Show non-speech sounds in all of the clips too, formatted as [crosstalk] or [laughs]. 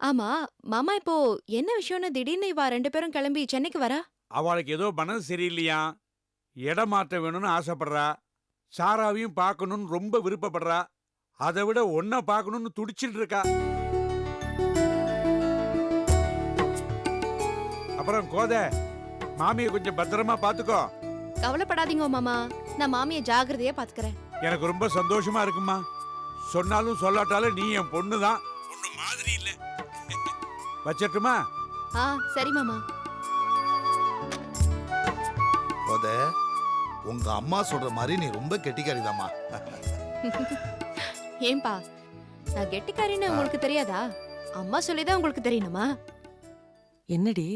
ஆமா மாமா இப்போ என்ன விஷயம்னு திடீர்னு இவா ரெண்டு பேரும் கிளம்பி சென்னைக்கு வரா? அவளுக்கு ஏதோ மனசு சரியில்லையா? இடம் மாற்ற வேணும்னு ஆசைப்படுறா. சாராவையும் பார்க்கணும்னு ரொம்ப விருப்பப்படுறா. அதை விட ஒன்ன பார்க்கணும்னு துடிச்சிட்டு இருக்கா. அப்புறம் கோதை மாமியை கொஞ்சம் பத்திரமா பார்த்துக்கோ. கவலைப்படாதீங்க மாமா நான் மாமியை ஜாகிரதையா பாத்துக்கறேன் எனக்கு ரொம்ப சந்தோஷமா இருக்குமா சொன்னாலும் சொல்லாட்டாலும் நீ என் பொண்ணு தான் வச்சட்டுமா ஆ சரி மாமா. போத உங்க அம்மா சொல்ற மாதிரி நீ ரொம்ப கெட்டிக்காரிதாம்மா. ஏன்பா நான் கெட்டிக்காரின்னு உங்களுக்கு தெரியாதா? அம்மா சொல்லிதான் உங்களுக்கு தெரியணுமா? என்னடி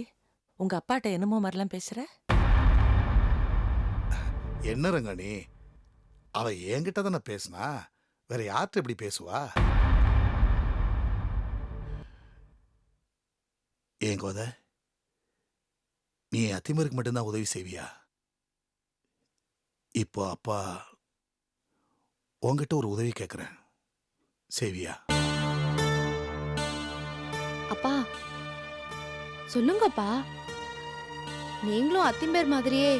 உங்க அப்பாட்ட என்னமோ மாதிரிலாம் பேசுற? என்ன ரங்கனி அவ என்கிட்ட தானே பேசினா? வேற யார்கிட்ட எப்படி பேசுவா? ஏன் கோத? நீ அத்திமருக்கு மட்டும்தான் உதவி செய்வியா? இப்போ அப்பா உன்கிட்ட ஒரு உதவி கேட்குறேன் செய்வியா? அப்பா சொல்லுங்கப்பா. நீங்களும் அத்திம்பேர் மாதிரியே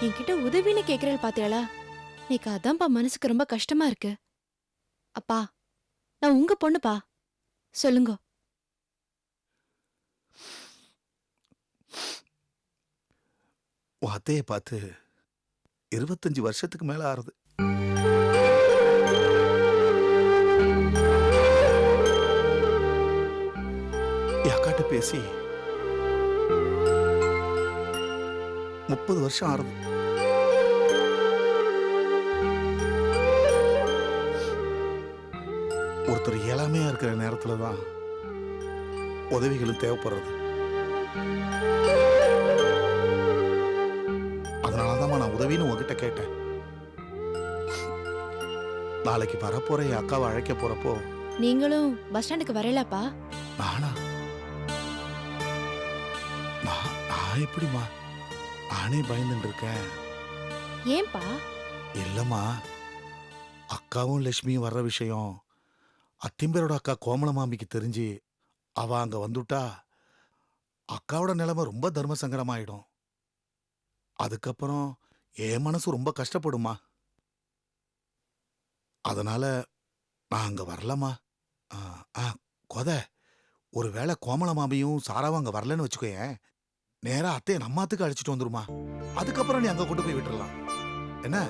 என்கிட்ட உதவின்னு கேட்குறேன் பாத்தியாளா? நீக்கு அதான்ப்பா மனசுக்கு ரொம்ப கஷ்டமா இருக்கு. அப்பா நான் உங்க பொண்ணுப்பா. சொல்லுங்க. உன் அத்தையை பார்த்து இருபத்தஞ்சு வருஷத்துக்கு மேல ஆறுது. அக்காட்ட பேசி முப்பது வருஷம் ஆறுது. ஒருத்தர் இயலாமையா இருக்கிற நேரத்துல தான் உதவிகளும் தேவைப்படுறது. உதவின்னு உங்ககிட்ட கேட்டேன். நாளைக்கு வரப்போற என் அக்காவை அழைக்க போறப்போ நீங்களும் பஸ் ஸ்டாண்டுக்கு வரலப்பா. நானா? நான் நான் எப்படிம்மா? நானே பயந்துட்டு இருக்கேன். ஏன்பா? இல்லம்மா. அக்காவும் லட்சுமியும் வர்ற விஷயம். அத்திம்பேரோட அக்கா கோமல மாமிக்கு தெரிஞ்சு அவ அங்க வந்துட்டா. அக்காவோட நிலைமை ரொம்ப தர்ம சங்கடமாயிடும். அதுக்கப்புறம் என் மனசு ரொம்ப கஷ்டப்படுமா? அதனால நான் அங்க வரலம்மா. ஆ, ஆ கொத. ஒருவேளை கோமல மாமியும் சாராவும் அங்க வரலன்னு வச்சுக்கோயேன் நேரா அத்தையை நம்மாத்துக்கு அழைச்சிட்டு வந்துருமா. அதுக்கப்புறம் நீ அங்க கொண்டு போய் விட்டுறலாம். என்ன?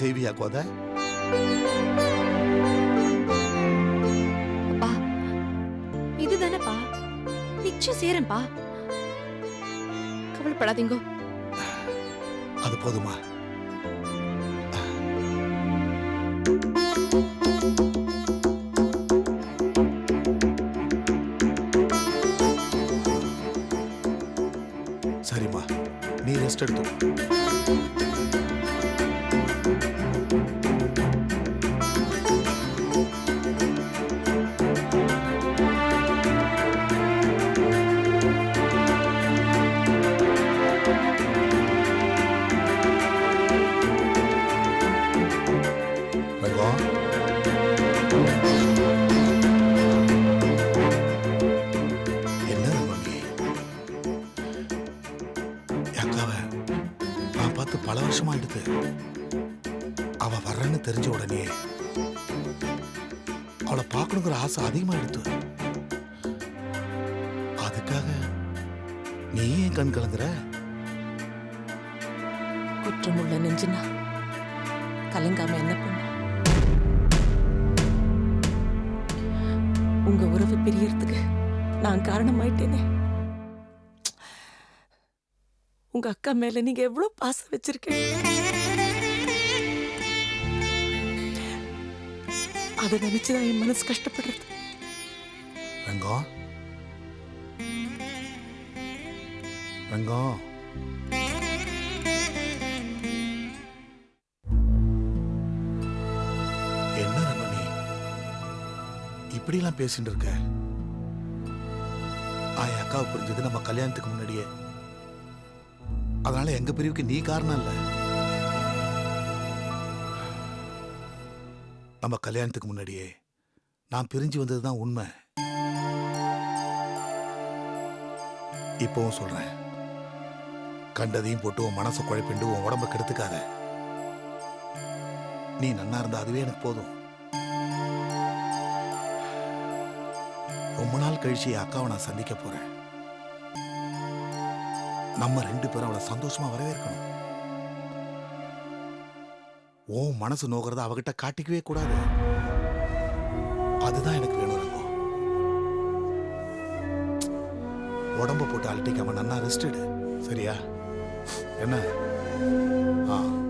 செய்வியா கோத. அப்பா இதுதானப்பா. நிச்சயம் சேரேன்பா கவலைப்படாதீங்கோ. அது போதுமா? சரிம்மா நீ ரெஸ்ட் எடுத்து உங்க உறவு பிரியறதுக்கு நான் காரணமாயிட்டேனே. உங்க அக்கா மேல நீங்க எவ்வளவு பாசம் வச்சிருக்கீங்க? அதை நினைச்சுதான் என் மனசு கஷ்டப்படுறது. ரங்கம் ரங்கம் இப்படிலாம் பேசிட்டு இருக்க? ஆ, என் அக்காவை புரிஞ்சது நம்ம கல்யாணத்துக்கு முன்னாடியே. அதனால எங்க பிரிவுக்கு நீ காரணம் இல்ல. நம்ம கல்யாணத்துக்கு முன்னாடியே நான் பிரிஞ்சு வந்தது தான் உண்மை. இப்பவும் சொல்றேன். கண்டதையும் போட்டு உன் மனசை குழப்பிண்டு உன் உடம்ப கெடுத்துக்காத. நீ நன்னா இருந்தா அதுவே எனக்கு போதும். ரொம்ப நாள் கழிச்சு என் அக்காவை நான் சந்திக்க போறேன். நம்ம ரெண்டு பேரும் அவளை சந்தோஷமா வரவேற்கணும். ஓ மனசு நோக்கிறத அவகிட்ட காட்டிக்கவே கூடாது. அதுதான் எனக்கு வேணும் ரங்கோ. உடம்ப போட்டு அழட்டிக்காம நன்னா ரெஸ்ட் எடு. சரியா? என்ன? ஆ.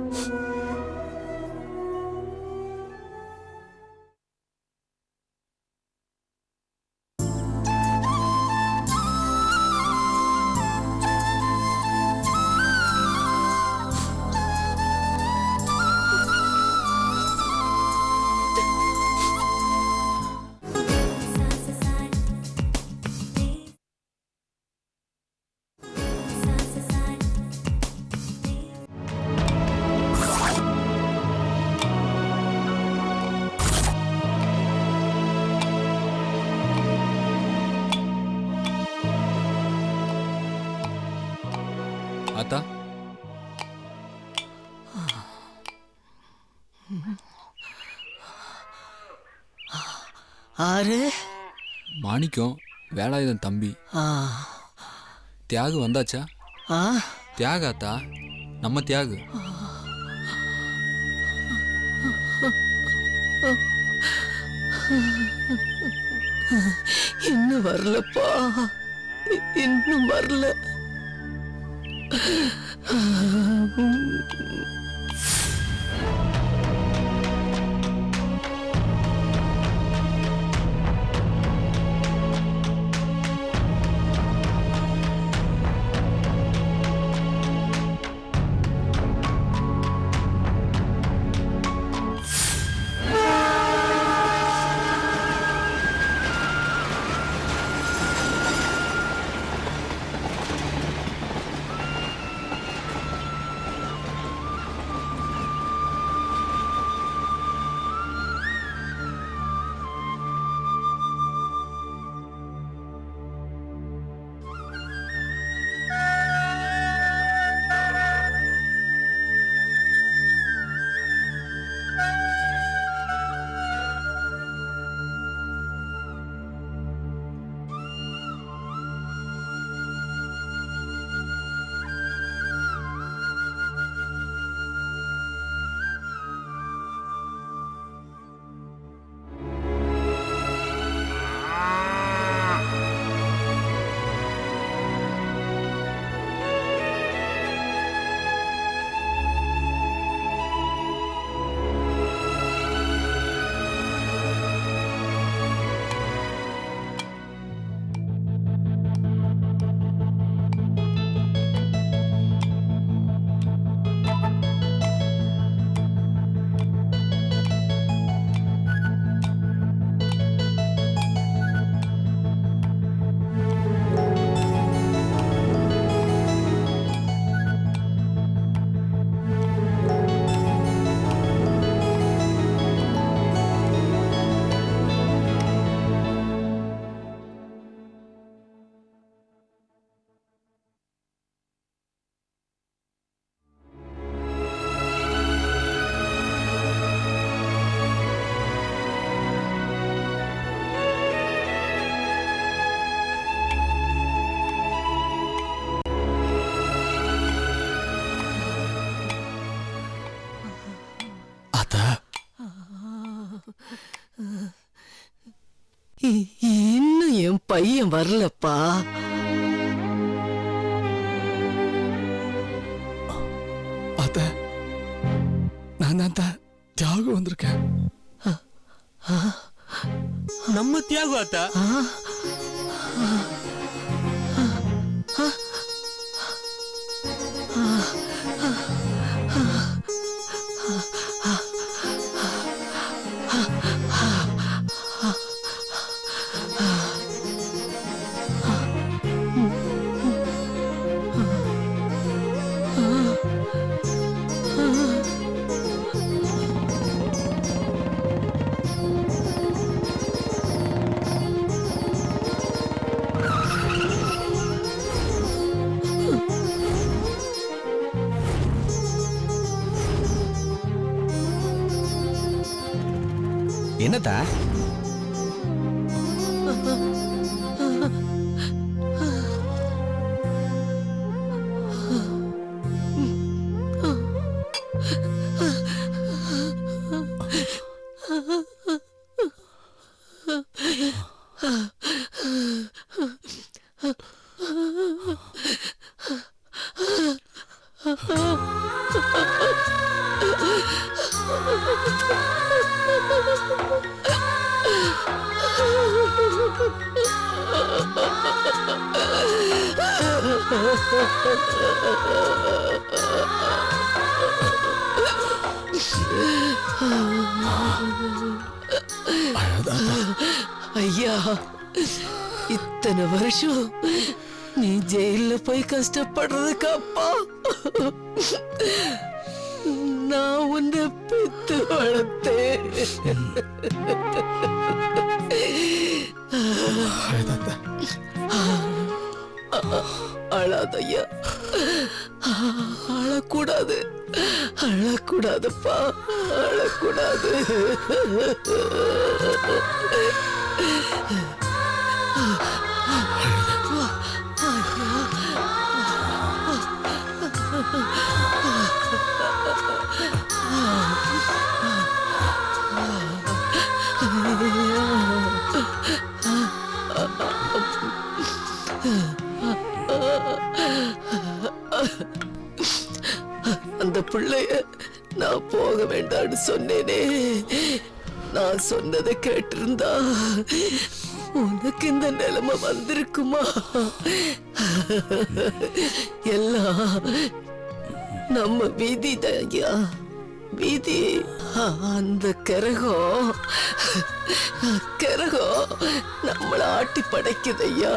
ஆறு? மாணிக்கம் வேலாயுதன் தம்பி. ஆ. தியாகு வந்தாச்சா? ஆ. தியாகு ஆத்தா நம்ம தியாகு. இன்னும் வரலப்பா. இன்னும் வரல. அத்தா இன்னும் என் பையன் வரலப்பா. அத்த நான் தான் தான் தியாகு வந்திருக்கேன். நம்ம தியாகு ஆத்தா ஆ ஐயா இத்தனை வருஷம் நீ ஜெயில போய் கஷ்டப்படுறதுக்கு அப்பா நான் உன்னை பெத்து வளர்த்தேன் அழாதாத்தா அழாதையா அழக்கூடாது. அழக்கூடாதுப்பா. அழக்கூடாது. அந்த பிள்ளைய நான் போக வேண்டாம்னு சொன்னேனே. நான் சொன்னதை கேட்டிருந்தா உனக்கு இந்த நிலைமை வந்திருக்குமா? எல்லாம் நம்ம வீதி ஐயா வீதி அந்த கரகம். கரகம் நம்மள ஆட்டி படைக்குது ஐயா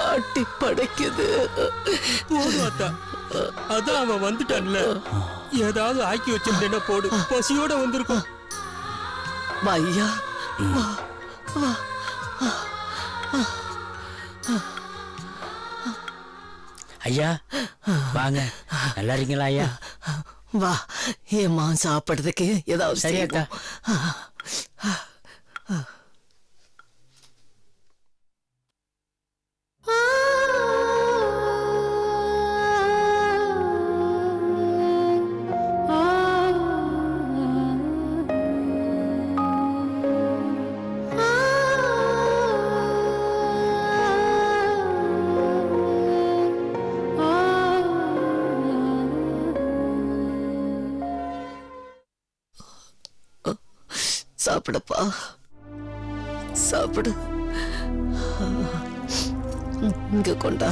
ஆட்டி படைக்குது அதான் அவன் வந்துட்டான்ல. ஏதாவது ஆக்கி வச்சிருந்தேன்னா போடு. பசியோட வந்திருக்கும். ஐயா. வா வா ஐயா வாங்க. நல்லா இருக்கீங்களா ஐயா? வா ஏம்மா சாப்பிடுறதுக்கு ஏதாவது சரி அக்கா. சாப்பிடுப்பா. சாப்பிடு. இங்க கொண்டா.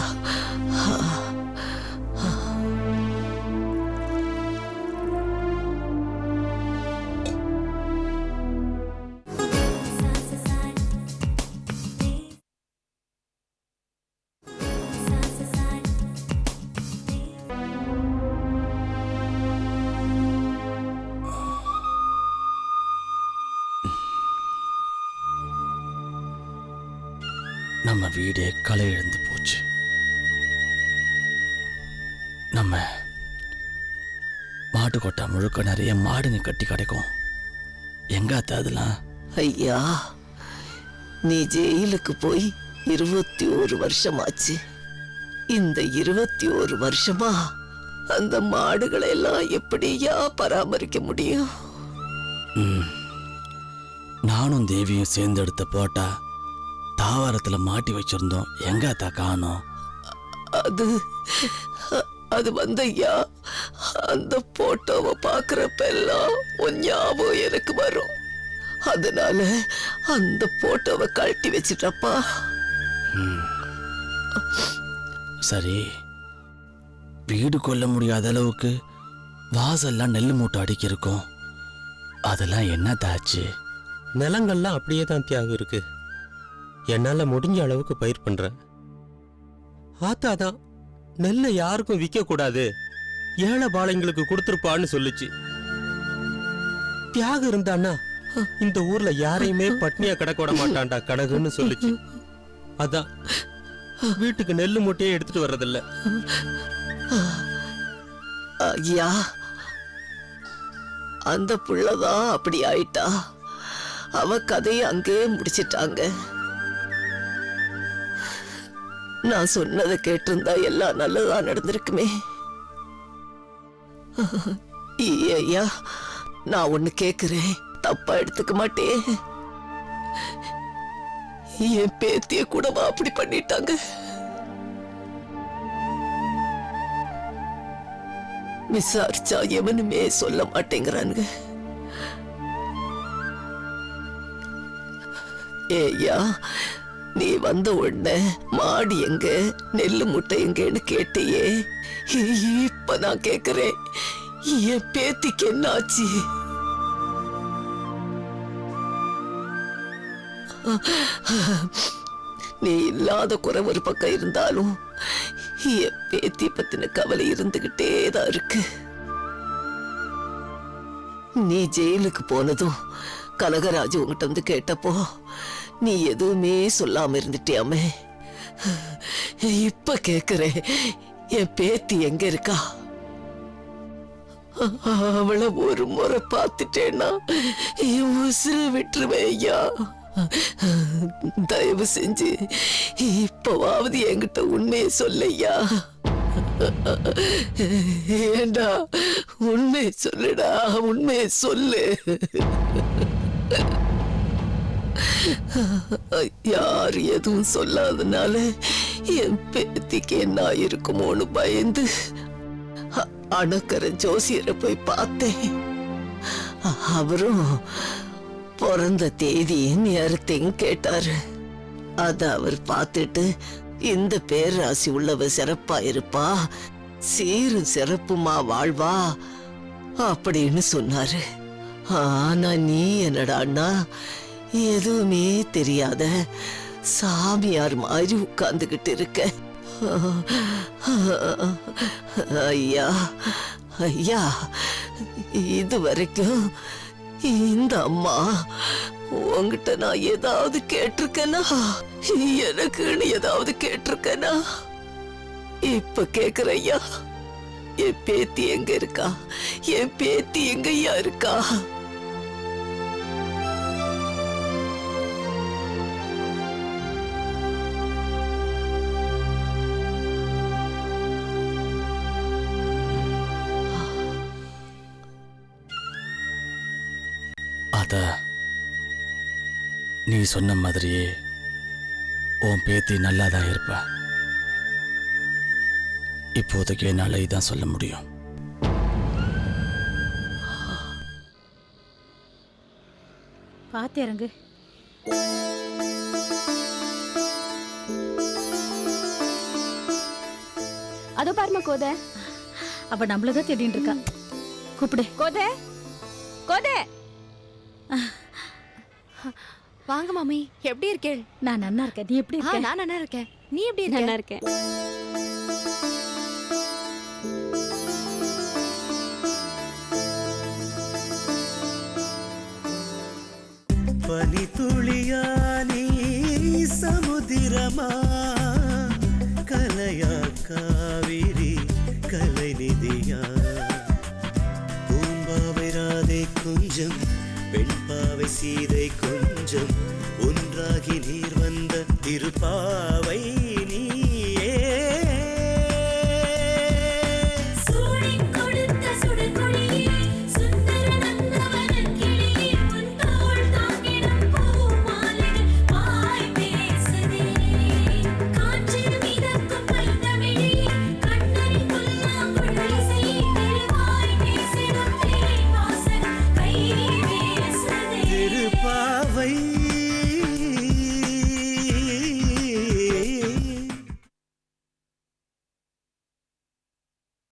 நம்ம வீடே களை இழந்து போச்சு. நம்ம மாட்டு கொட்டா முழுக்க நிறைய மாடுங்க கட்டி கிடைக்கும். எங்க அத்தை அதெல்லாம்? ஐயா நீ ஜெயிலுக்கு போய் இருபத்தி ஒரு வருஷமாச்சு. இந்த இருபத்தி ஒரு வருஷமா அந்த மாடுகளை எல்லாம் எப்படியா பராமரிக்க முடியும். நானும் தேவியும் சேர்ந்து எடுத்த போட்டா தாவாரத்துல மாட்டி வச்சிருந்தோம். எங்க அத்தா காணோம்? அது அது வந்து ஐயா அந்த போட்டோவை பார்க்கறப்பெல்லாம் உன் ஞாபகம் எனக்கு வரும். அதனால அந்த போட்டோவை கழட்டி வச்சிட்டப்பா. சரி. வீடு கொள்ள முடியாத அளவுக்கு வாசல்லாம் நெல் மூட்டை அடிக்கி இருக்கும். அதெல்லாம் என்ன தாச்சு? நிலங்கள்லாம் அப்படியே தான் தியாகம் இருக்கு. என்னால் முடிஞ்ச அளவுக்கு பயிர் பண்ணுறேன் ஆத்தா தான் நெல்லை யாருக்கும் விற்கக்கூடாது ஏழை பாளைங்களுக்கு கொடுத்துருப்பான்னு சொல்லுச்சு. தியாகம் இருந்தான்னா இந்த ஊர்ல யாரையுமே பட்னியா கிடக்க விட மாட்டான்டா கடகுன்னு சொல்லுச்சு. அதான் வீட்டுக்கு நெல் மூட்டையே எடுத்துட்டு வர்றதில்ல. ஐயா அந்த புள்ளதான் அப்படி ஆயிட்டா. அவ கதையை அங்கேயே முடிச்சிட்டாங்க. நான் சொன்னதை கேட்டிருந்தா எல்லாம் நல்லதா நடந்திருக்குமே. [laughs] ஐயா நான் ஒண்ணு கேக்குறேன். தப்பா எடுத்துக்க மாட்டேன். என் பேத்திய கூடவா அப்படி பண்ணிட்டாங்க? விசாரிச்சா எவனுமே சொல்ல மாட்டேங்கிறானுங்க. ஏய்யா நீ வந்த உடனே மாடி எங்க நெல்லு முட்டை எங்கன்னு கேட்டியே. இப்ப நான் கேக்குறேன். என் பேத்திக்கு என்ன ஆச்சு நீ இல்லாத குறை ஒரு பக்கம் இருந்தாலும் என் பேத்தி பத்தின கவலை இருந்துகிட்டே தான் இருக்கு. நீ ஜெயிலுக்கு போனதும் கனகராஜ் உங்ககிட்ட வந்து கேட்டப்போ நீ எதுவுமே சொல்லாம இருந்துட்டியாமே? இப்ப கேக்குறேன். என் பேத்தி எங்க இருக்கா? அவளை ஒரு முறை பார்த்துட்டேன்னா என் உசுறு விட்டுருவேன் ஐயா. தயவு செஞ்சு இப்பவாவது என்கிட்ட உண்மையை சொல்லையா ஏண்டா உண்மையை சொல்லுடா உண்மையை சொல்லு. யார் எதுவும் சொல்லாதனால என் பேத்திக்கு என்ன இருக்குமோன்னு பயந்து அ- அணக்கர ஜோசியரை போய் பார்த்தேன். அவரும் பிறந்த தேதியும் நேரத்தையும் கேட்டாரு. அத அவர் பார்த்துட்டு இந்த பேராசி உள்ளவ சிறப்பா இருப்பா சீரும் சிறப்புமா வாழ்வா அப்படின்னு சொன்னாரு. ஆனா நீ என்னடான்னா எதுவுமே தெரியாத சாமியார் மாதிரி உட்கார்ந்துகிட்டு இருக்க. ஐயா ஐயா இது வரைக்கும் இந்த அம்மா உங்ககிட்ட நான் ஏதாவது கேட்டிருக்கேனா? எனக்குன்னு ஏதாவது கேட்டிருக்கேனா? இப்ப கேக்குற ஐயா என் பேத்தி எங்க இருக்கா? என் பேத்தி எங்கய்யா இருக்கா? அத நீ சொன்ன மாதிரியே உன் பேத்தி நல்லா தான் இருப்ப. இப்போதைக்கு என்னால் இதான் சொல்ல முடியும். பார்த்து இறங்கு அதோ பாருமா கோத. அவ நம்மள தான் தேடிட்டு இருக்கா. கூப்பிடு. கோத? கோத? வாங்க மாமி எப்படி இருக்கேள் நான் நன்னா இருக்கேன். நீ எப்படி இருக்க? நான் நல்லா இருக்கேன். நீ எப்படி இருக்க? நல்லா இருக்கேன். பனி துளியா நீ சமுதிரமா? கலையா காவிரி கலை நிதியா பூம்பாவை ராதை கொஞ்சம் வெண்பாவை சீதை கொஞ்சம் ஒன்றாகி நீர் வந்த திருப்பா